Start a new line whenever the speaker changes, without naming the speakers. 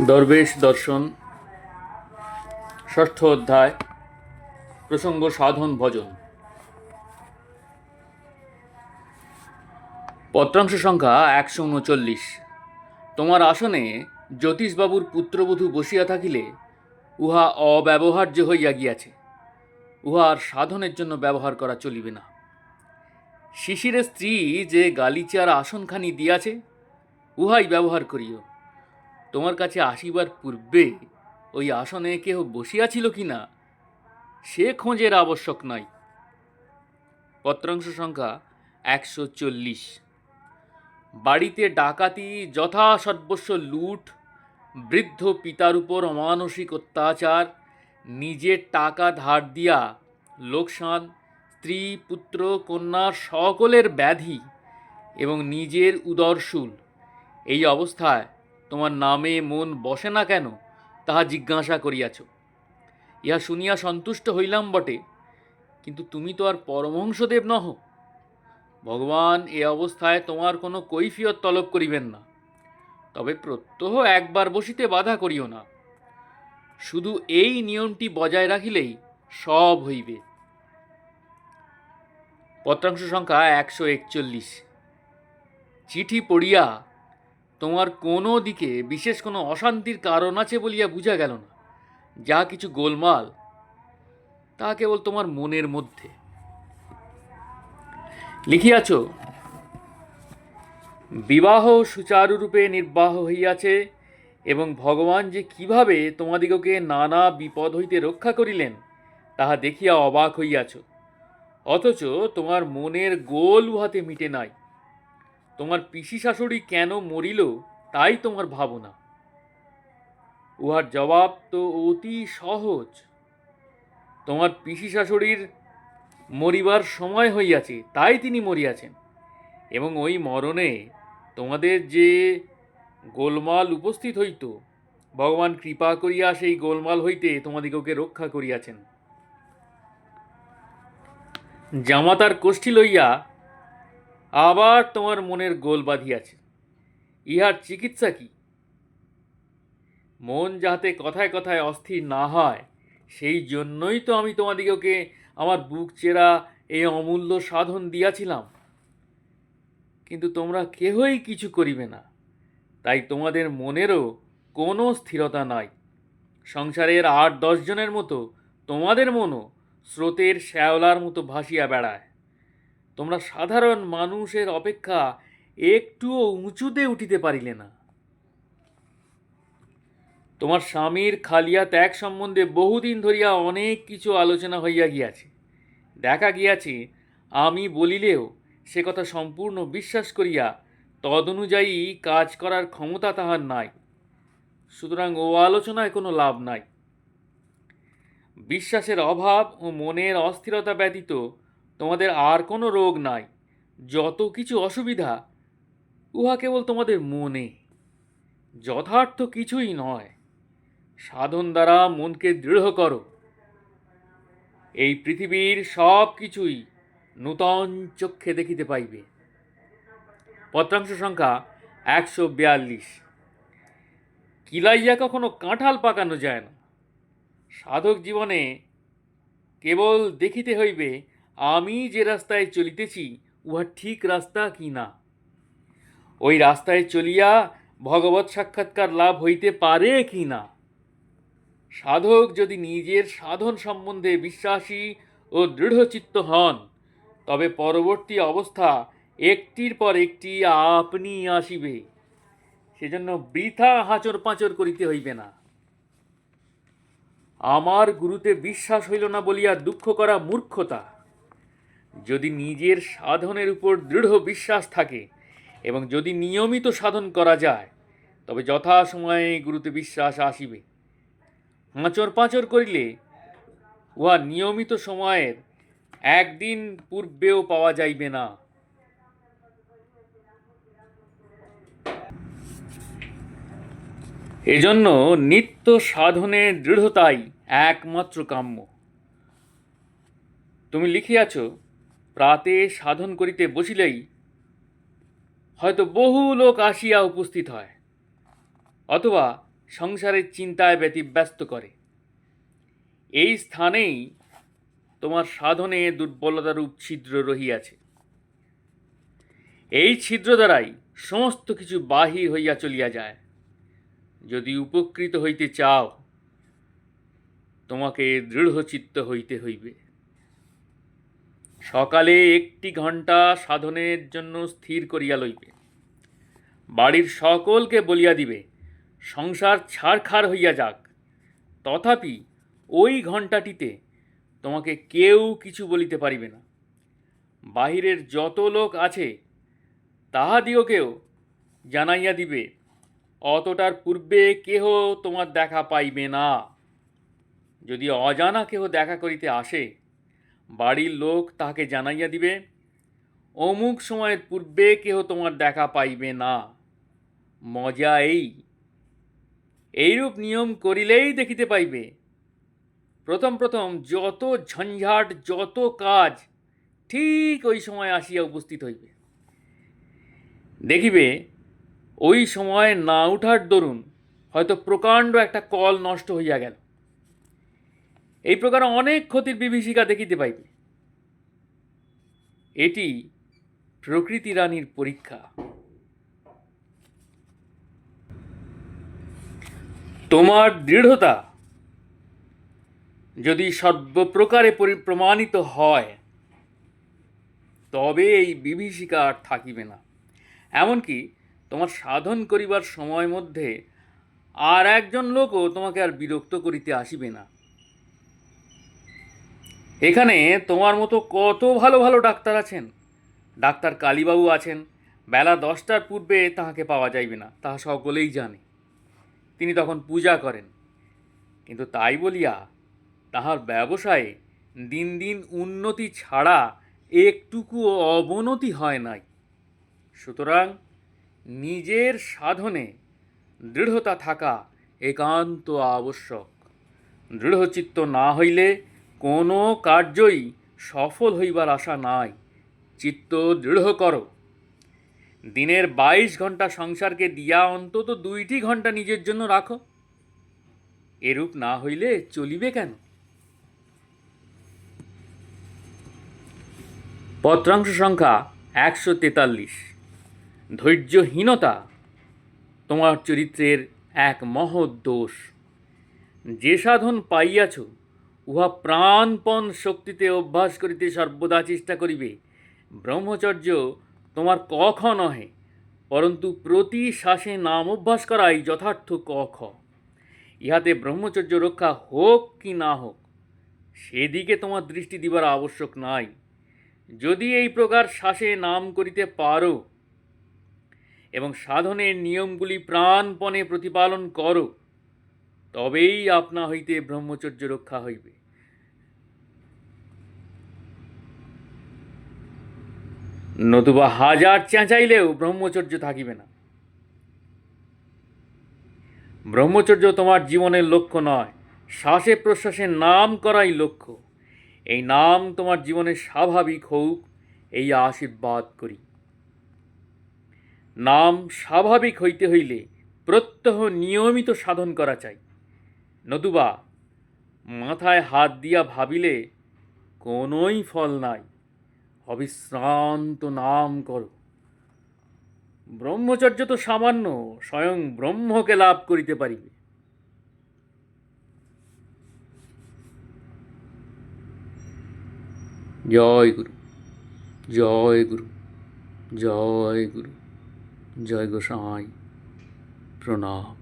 দরবেশ দর্শন, ষষ্ঠ অধ্যায়, প্রসঙ্গ সাধন ভজন। পত্রাংশ সংখ্যা একশো উনচল্লিশ। তোমার আসনে জ্যোতিষবাবুর পুত্রবধূ বসিয়া থাকিলে উহা অব্যবহার্য হইয়া গিয়াছে। উহার সাধনের জন্য ব্যবহার করা চলিবে না। শিশিরের স্ত্রী যে গালিচার আসনখানি দিয়াছে, উহাই ব্যবহার করিও। তোমার কাছে আসিবার পূর্বে ওই আসনে কেহ বসিয়াছিল কি না সে খোঁজের আবশ্যক নাই। পত্রাংশ সংখ্যা একশো চল্লিশ। বাড়িতে ডাকাতি যথা সর্বস্ব লুট, বৃদ্ধ পিতার উপর অমানসিক অত্যাচার, নিজের টাকা ধার দিয়া লোকসান, স্ত্রী, পুত্র কন্যা সকলের ব্যাধি এবং নিজের উদরশুল এই অবস্থায় তোমার নামে মন বসে না কেন, তাহা জিজ্ঞাসা করিয়াছ। ইহা শুনিয়া সন্তুষ্ট হইলাম বটে, কিন্তু তুমি তো আর পরমহংসদেব নহ। ভগবান এ অবস্থায় তোমার কোনো কৈফিয়ত তলব করিবেন না। তবে প্রত্যহ একবার বসিতে বাধা করিও না। শুধু এই নিয়মটি বজায় রাখিলেই সব হইবে। পত্রাংশ সংখ্যা একশো একচল্লিশ। চিঠি পড়িয়া তোমার কোনো দিকে বিশেষ কোনো অশান্তির কারণ আছে বলিয়া বুঝা গেল না। যা কিছু গোলমাল, তা কেবল তোমার মনের মধ্যে। লিখিয়াছ, বিবাহ সুচারুরূপে নির্বাহ হইয়াছে এবং ভগবান যে কীভাবে তোমাদিগকে নানা বিপদ হইতে রক্ষা করিলেন, তাহা দেখিয়া অবাক হইয়াছ। অথচ তোমার মনের গোল উহাতে মিটে নাই। তোমার পিসি শাশুড়ি কেন মরিল তাই তোমার ভাবনা। উহার জবাব তো অতি সহজ। তোমার পিসি শাশুড়ির মরিবার সময় হইয়াছে, তাই তিনি মরিয়াছেন। এবং ওই মরণে তোমাদের যে গোলমাল উপস্থিত হইত, ভগবান কৃপা করিয়া সেই গোলমাল হইতে তোমাদিগকে রক্ষা করিয়াছেন। জামাতার কোষ্ঠী লইয়া আবার তোমার মনের গোল বাঁধিয়াছে ইহার চিকিৎসা কি? মন যাহাতে কথায় কথায় অস্থির না হয়, সেই জন্যই তো আমি তোমাদিগকে আমার বুক চেরা এই অমূল্য সাধন দিয়াছিলাম। কিন্তু তোমরা কেহই কিছু করিবে না, তাই তোমাদের মনেরও কোনো স্থিরতা নাই। সংসারের আট দশজনের মতো তোমাদের মনও স্রোতের শ্যাওলার মতো ভাসিয়া বেড়ায়। তোমরা সাধারণ মানুষের অপেক্ষা একটুও উঁচুতে উঠিতে পারিলে না। তোমার স্বামীর খালিয়া ত্যাগ সম্বন্ধে বহুদিন ধরিয়া অনেক কিছু আলোচনা হইয়া গিয়াছে। দেখা গিয়াছে, আমি বলিলেও সে কথা সম্পূর্ণ বিশ্বাস করিয়া তদনুযায়ী কাজ করার ক্ষমতা তাহার নাই। সুতরাং ও আলোচনায় কোনো লাভ নাই। বিশ্বাসের অভাব ও মনের অস্থিরতা ব্যতীত তোমাদের আর কোনো রোগ নাই, যত কিছু অসুবিধা, উহা কেবল তোমাদের মনে। যথার্থ কিছুই নয়। সাধন দ্বারা মনকে দৃঢ় করো। এই পৃথিবীর সব কিছুই নূতন চক্ষে দেখিতে পাইবে। পত্রাংশ সংখ্যা একশো বিয়াল্লিশ। কিলাইয়া কখনো কাঁঠাল পাকানো যায় না। সাধক জীবনে কেবল দেখিতে হইবে আমি যে রাস্তায় চলিতেছি, উহা ঠিক রাস্তা কি না? ওই রাস্তায় চলিয়া ভগবত সাক্ষাৎকার লাভ হইতে পারে কি না? সাধক যদি নিজের সাধন সম্বন্ধে বিশ্বাসী ও দৃঢ়চিত্ত হন, তবে পরবর্তী অবস্থা একটির পর একটি আপনি আসিবে। সেজন্য বৃথা হাঁচর পাঁচর করিতে হইবে না। আমার গুরুতে বিশ্বাস হইল না বলিয়া দুঃখ করা মূর্খতা। যদি নিজের সাধনের উপর দৃঢ় বিশ্বাস থাকে এবং যদি নিয়মিত সাধন করা যায়, তবে যথাসময়ে গুরুতে বিশ্বাস আসিবে। হাঁচর পাঁচর করিলে উহা নিয়মিত সময়ের একদিন পূর্বেও পাওয়া যাইবে না। এজন্য নিত্য সাধনে দৃঢ়তাই একমাত্র কাম্য। তুমি লিখিয়াছ প্রাতে সাধন করিতে বসিলেই হয়তো বহু লোক আসিয়া উপস্থিত হয়, অথবা সংসারের চিন্তায় ব্যতিব্যস্ত করে। এই স্থানেই তোমার সাধনে দুর্বলতারূপ ছিদ্র রহিয়াছে। এই ছিদ্র দ্বারাই সমস্ত কিছু বাহির হইয়া চলিয়া যায়। যদি উপকৃত হইতে চাও, তোমাকে দৃঢ়চিত্ত হইতে হইবে। সকালে একটি ঘণ্টা সাধনের জন্য স্থির করিয়া লইবে। বাড়ির সকলকে বলিয়া দিবে, সংসার ছাড়খাড় হইয়া যাক। তথাপি ওই ঘণ্টাটিতে তোমাকে কেউ কিছু বলিতে পারিবে না। বাহিরের যত লোক আছে তাহাদিওকেও জানাইয়া দিবে, অতটার পূর্বে কেহ তোমার দেখা পাইবে না। যদি অজানা কেহ দেখা করিতে আসে বাড়ির লোক তাহাকে জানাইয়া দিবে, অমুক সময়ের পূর্বে কেহ তোমার দেখা পাইবে না। মজা এই। এইরূপ নিয়ম করিলেই দেখিতে পাইবে। প্রথম প্রথম যত ঝঞ্ঝাট, যত কাজ, ঠিক ওই সময় আসিয়া উপস্থিত হইবে। দেখিবে, ওই সময় না উঠার দরুন হয়তো প্রকাণ্ড একটা কল নষ্ট হইয়া গেল। এই প্রকার অনেক ক্ষতির বিভীষিকা দেখিতে পাইবে। এটি প্রকৃতি রানীর পরীক্ষা। তোমার দৃঢ়তা যদি সর্বপ্রকারে প্রমাণিত হয়, তবে এই বিভীষিকা আর থাকিবে না। এমনকি তোমার সাধন করিবার সময় মধ্যে আর একজন লোকও তোমাকে আর বিরক্ত করিতে আসিবে না। এখানে তোমার মতো কত ভালো ভালো ডাক্তার আছেন? ডাক্তার কালীবাবু আছেন। বেলা দশটার পূর্বে তাহাকে পাওয়া যাইবে না, তাহা সকলেই জানে। তিনি তখন পূজা করেন। কিন্তু তাই বলিয়া তাহার ব্যবসায়ে দিন দিন উন্নতি ছাড়া একটুকু অবনতি হয় নাই। সুতরাং নিজের সাধনে দৃঢ়তা থাকা একান্ত আবশ্যক। দৃঢ়চিত্ত না হইলে কোনো কার্যই সফল হইবার আশা নাই। চিত্ত দৃঢ় করো। দিনের বাইশ ঘণ্টা সংসারকে দিয়া অন্তত দুইটি ঘণ্টা নিজের জন্য রাখো। এরূপ না হইলে চলিবে কেন? পত্রাংশ সংখ্যা একশো তেতাল্লিশ। ধৈর্যহীনতা তোমার চরিত্রের এক মহৎ দোষ। যে সাধন পাইয়াছ উহা প্রাণপণ শক্তিতে অভ্যাস করিতে সর্বদা চেষ্টা করিবে। ব্রহ্মচর্য তোমার কখ নহে, পরন্তু প্রতি শ্বাসে নাম অভ্যাস করাই যথার্থ কখ ইহাতে ব্রহ্মচর্য রক্ষা হোক কি না হোক, সেদিকে তোমার দৃষ্টি দিবার আবশ্যক নাই। যদি এই প্রকার শ্বাসে নাম করিতে পারো এবং সাধনের নিয়মগুলি প্রাণপণে প্রতিপালন করো তবেই আপনা হইতে ব্রহ্মচর্য রক্ষা হইবে। নতুবা হাজার চেঁচাইলেও ব্রহ্মচর্য থাকিবে না। ব্রহ্মচর্য তোমার জীবনের লক্ষ্য নয়, শ্বাসে প্রশ্বাসে নাম করাই লক্ষ্য। এই নাম তোমার জীবনে স্বাভাবিক হোক, এই আশীর্বাদ করি। নাম স্বাভাবিক হইতে হইলে প্রত্যহ নিয়মিত সাধন করা চাই। নতুবা মাথায় হাত দিয়া ভাবিলে কোনোই ফল নাই। অবিশ্রান্ত নাম করো। ব্রহ্মচর্য তো সামান্য, স্বয়ং ব্রহ্মকে লাভ করিতে পারিবে। জয় গুরু জয় গুরু জয় গুরু, জয় গোসাই, প্রণাম।